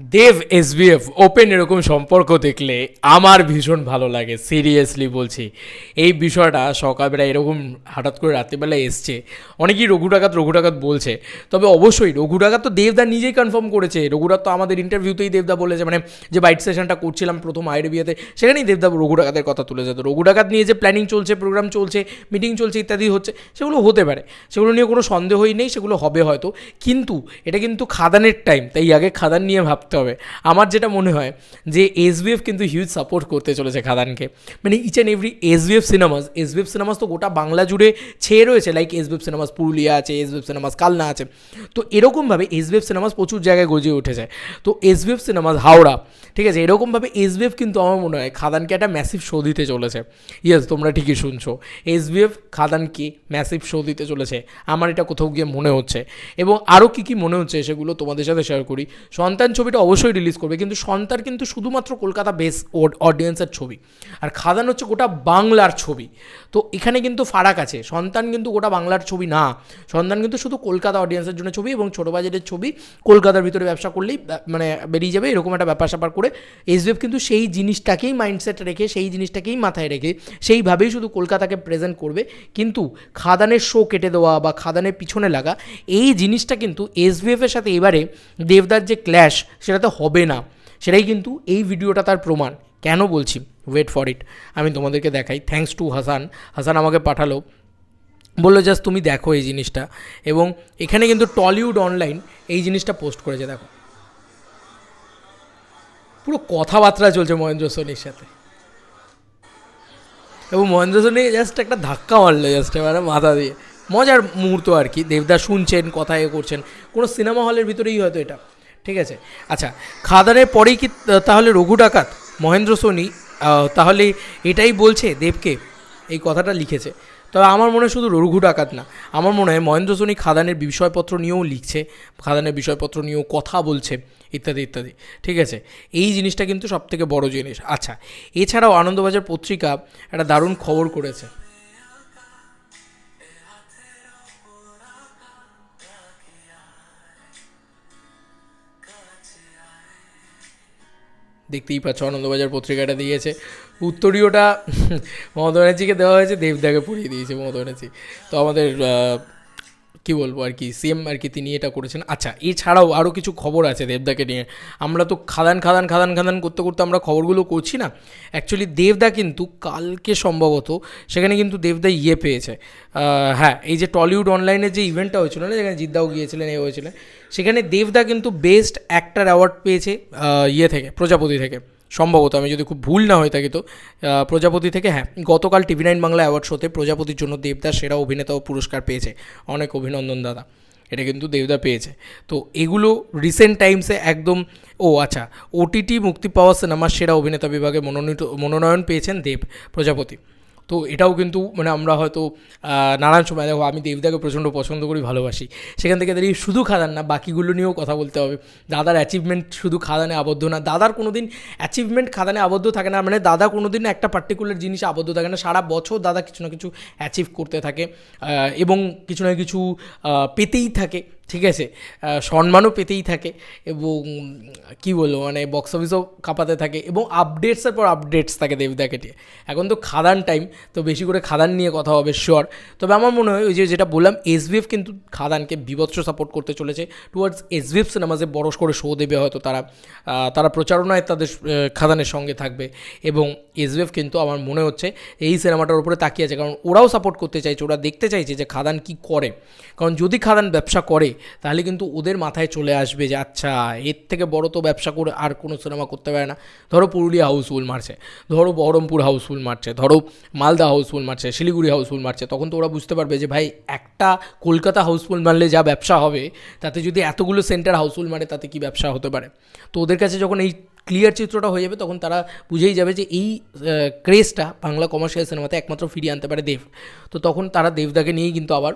দেব SBF, open এরকম সম্পর্ক দেখলে আমার ভীষণ ভালো লাগে সিরিয়াসলি বলছি। এই বিষয়টা সকালবেলা এরকম হঠাৎ করে রাত্রিবেলা এসছে। অনেকেই রঘু ডাকাত রঘু ডাকাত বলছে। তবে অবশ্যই রঘু ডাকাত তো দেবদা নিজেই কনফার্ম করেছে। রঘুরাত তো আমাদের ইন্টারভিউতেই দেবদা বলেছে মানে যে বাইট সেশনটা করছিলাম প্রথম আয়ের বিয়েতে সেখানেই দেবদা রঘু ডাকাতের কথা তুলে যেত রঘু ডাকাত নিয়ে যে প্ল্যানিং চলছে প্রোগ্রাম চলছে মিটিং চলছে ইত্যাদি হচ্ছে, সেগুলো হতে পারে। সেগুলো নিয়ে কোনো সন্দেহই নেই, সেগুলো হবে হয়তো। কিন্তু এটা কিন্তু খাদানের টাইম তাই আগে খাদান নিয়ে ভাবতে হবে। আমার যেটা মনে হয় যে এসবিএফ কিন্তু হিউজ সাপোর্ট করতে চলেছে খাদানকে। মানে each and every SBF cinemas SBF cinemas তো গোটা বাংলা জুড়ে ছেয়ে রয়েছে। লাইক এসবিএফ সিনেমাস পুরুলিয়া আছে এসবিএফ সিনেমাস কালনা আছে। তো এরকমভাবে এসবিএফ সিনেমাস প্রচুর জায়গায় গজিয়ে উঠেছে। তো এসবিএফ সিনেমাস হাওড়া, ঠিক আছে? এরকমভাবে এসবিএফ কিন্তু আমার মনে হয় খাদানকে একটা ম্যাসিভ শো দিতে চলেছে। ইয়েস তোমরা ঠিকই শুনছো। এসবিএফ খাদানকে ম্যাসিভ শো দিতে চলেছে। আমার এটা কোথাও গিয়ে মনে হচ্ছে। এবং আরও কী কী মনে হচ্ছে সেগুলো তোমাদের সাথে শেয়ার করি। সন্তান ছবিটা অবশ্যই রিলিজ করবে। কিন্তু সন্তান কিন্তু শুধুমাত্র কলকাতা বেস অডিয়েন্সের ছবি। আর খাদান হচ্ছে গোটা বাংলার ছবি। তো এখানে কিন্তু ফারাক আছে। সন্তান কিন্তু গোটা বাংলার ছবি না। সন্তান কিন্তু শুধু কলকাতা অডিয়েন্সের জন্য ছবি এবং ছোটো বাজেটের ছবি কলকাতার ভিতরে ব্যবসা করলেই মানে বেরিয়ে যাবে। এরকম একটা ব্যাপার স্যাপার করে এসবিএফ কিন্তু সেই জিনিসটাকেই মাইন্ডসেট রেখে, সেই জিনিসটাকেই মাথায় রেখে সেইভাবেই শুধু কলকাতাকে প্রেজেন্ট করবে। কিন্তু খাদানের শো কেটে দেওয়া বা খাদানের পিছনে লাগা, এই জিনিসটা কিন্তু এসবিএফের সাথে এবারে দেবদার যে ক্ল্যাশ সেটাতে হবে না। সেটাই কিন্তু এই ভিডিওটা তার প্রমাণ। কেন বলছি? ওয়েট ফর ইট আমি তোমাদেরকে দেখাই। থ্যাঙ্কস টু হাসান হাসান আমাকে পাঠালো। বলল জাস্ট তুমি দেখো এই জিনিসটা। এবং এখানে কিন্তু টলিউড অনলাইন এই জিনিসটা পোস্ট করেছে, দেখো। পুরো কথাবার্তা চলছে মহেন্দ্র সোনির সাথে। এবং মহেন্দ্র সোনি জাস্ট একটা ধাক্কা মারলো জাস্ট এবারে মাথা দিয়ে। মজার মুহূর্ত আর কি। দেবদা শুনছেন, কথা এ করছেন। কোনো সিনেমা হলের ভিতরেই হয়তো এটা। ঠিক আছে? আচ্ছা খাদানের পরেই কি তাহলে রঘু ডাকাত, মহেন্দ্র সোনি তাহলে এটাই বলছে দেবকে, এই কথাটা লিখেছে। তবে আমার মনে হয় শুধু রঘু ডাকাত না, আমার মনে হয় মহেন্দ্র সোনি খাদানের বিষয়পত্র নিয়েও লিখছে, খাদানের বিষয়পত্র নিয়েও কথা বলছে, ইত্যাদি ইত্যাদি, ঠিক আছে? এই জিনিসটা কিন্তু সবথেকে বড় জিনিস। আচ্ছা এছাড়াও আনন্দবাজার পত্রিকা একটা দারুণ খবর করেছে। দেখতেই পাচ্ছ আনন্দবাজার পত্রিকাটা দিয়েছে। উত্তরীয়টা মমতা ব্যানার্জিকে দেওয়া হয়েছে, দেবদাকে পড়িয়ে দিয়েছে মমতা ব্যানার্জি। তো আমাদের কি বলব আর কি সেম আর কি তিনি এটা করেছেন। আচ্ছা এছাড়াও আরও কিছু খবর আছে দেবদাকে নিয়ে। আমরা তো খাদান খাদান খাদান খাদান করতে করতে আমরা খবরগুলো করছি না। অ্যাকচুয়ালি দেবদা কিন্তু কালকে সম্ভবত সেখানে কিন্তু দেবদা ইয়ে পেয়েছে। হ্যাঁ এই যে টলিউড অনলাইনের যে ইভেন্টটা হয়েছিল না, যেখানে জিদ্দাও গিয়েছিলেন, এ হয়েছিলেন, সেখানে দেবদা কিন্তু বেস্ট অ্যাক্টার অ্যাওয়ার্ড পেয়েছে ইয়ে থেকে, প্রজাপতি থেকে। সম্ভবত, আমি যদি খুব ভুল না হয়ে থাকি তো প্রজাপতি থেকে হ্যাঁ গতকাল টিভি নাইন বাংলা অ্যাওয়ার্ড শোতে প্রজাপতির জন্য দেবদা সেরা অভিনেতা ও পুরস্কার পেয়েছে। অনেক অভিনন্দন, দাদা। এটা কিন্তু দেবদা পেয়েছে। তো এগুলো রিসেন্ট টাইমসে একদম, ও আচ্ছা ওটিটি মুক্তি পাওয়া সিনেমার সেরা অভিনেতা বিভাগে মনোনীত, মনোনয়ন পেয়েছেন দেব, প্রজাপতি। তো এটাও কিন্তু মানে আমরা হয়তো নানান সময় দেখো, আমি দেবদাকে প্রচণ্ড পছন্দ করি, ভালোবাসি। সেখান থেকে দাঁড়িয়ে শুধু খাদান না, বাকিগুলো নিয়েও কথা বলতে হবে। দাদার অ্যাচিভমেন্ট শুধু খাদানে আবদ্ধ না, দাদার কোনো দিন অ্যাচিভমেন্ট খাদানে আবদ্ধ থাকে না মানে দাদা কোনো দিন একটা পার্টিকুলার জিনিসে আবদ্ধ থাকে না, সারা বছর দাদা কিছু না কিছু অ্যাচিভ করতে থাকে এবং কিছু না কিছু পেতেই থাকে। ঠিক আছে সম্মানও পেতেই থাকে এবং কি বলব মানে বক্স অফিসও কাঁপাতে থাকে এবং আপডেটসের পর আপডেটস থাকে দেবদাকে নিয়ে। এখন তো খাদান টাইম তো বেশি করে খাদান নিয়ে কথা হবে শিওর তবে আমার মনে হয় ওই যে যেটা বললাম এসবিএফ কিন্তু খাদানকে বিভৎস সাপোর্ট করতে চলেছে। টুয়ার্ডস এসবিএফ সিনেমাসে বড় করে শো দেবে হয়তো তারা তারা প্রচারণায় তাদের খাদানের সঙ্গে থাকবে এবং এসবিএফ কিন্তু আমার মনে হচ্ছে এই সিনেমাটার উপরে তাকিয়ে আছে। কারণ ওরাও সাপোর্ট করতে চাইছে, ওরা দেখতে চাইছে যে খাদান কি করে। কারণ যদি খাদান ব্যবসা করে তাহলে কিন্তু ওদের মাথায় চলে আসবে যে আচ্ছা এর থেকে বড় তো ব্যবসা করে আর কোনো সিনেমা করতে পারে না। ধরো পুরুলিয়া হাউসফুল মারছে, ধরো বহরমপুর হাউসফুল মারছে, ধরো মালদা হাউসফুল মারছে, শিলিগুড়ি হাউসফুল মারছে, তখন তো ওরা বুঝতে পারবে যে ভাই, একটা কলকাতা হাউসফুল মারলে যা ব্যবসা হবে, তাতে যদি এতগুলো সেন্টার হাউসফুল মারে, তাতে কি ব্যবসা হতে পারে? তো ওদের কাছে যখন এই ক্লিয়ার চিত্রটা হয়ে যাবে, তখন তারা বুঝেই যাবে যে এই ক্রেজটা বাংলা কমার্শিয়াল সিনেমাতে একমাত্র ফিরিয়ে আনতে পারে দেব। তো তখন তারা দেবদাকে নিয়েই কিন্তু আবার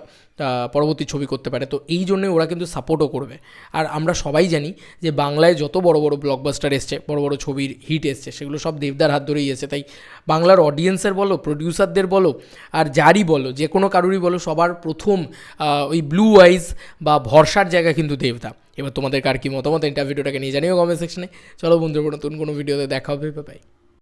পরবর্তী ছবি করতে পারে। তো এই জন্যই ওরা কিন্তু সাপোর্টও করবে। আর আমরা সবাই জানি যে বাংলায় যত বড় বড় ব্লকবাস্টার এসছে, বড় বড় ছবির হিট এসছে, সেগুলো সব দেবদার হাত ধরেই এসেছে। তাই বাংলার অডিয়েন্সের বলো প্রডিউসারদের বলো, আর যারই বলো, যে কোনো কারুরই বলো, সবার প্রথম ওই ব্লু আইজ বা ভরসার জায়গা কিন্তু দেবদা। এবার তোমাদের কার কি মতামত ইন্টারভিউটাকে নিয়ে জানিও কমেন্ট সেকশনে চলো বন্ধুরা নতুন কোনো ভিডিওতে দেখা হবে বাই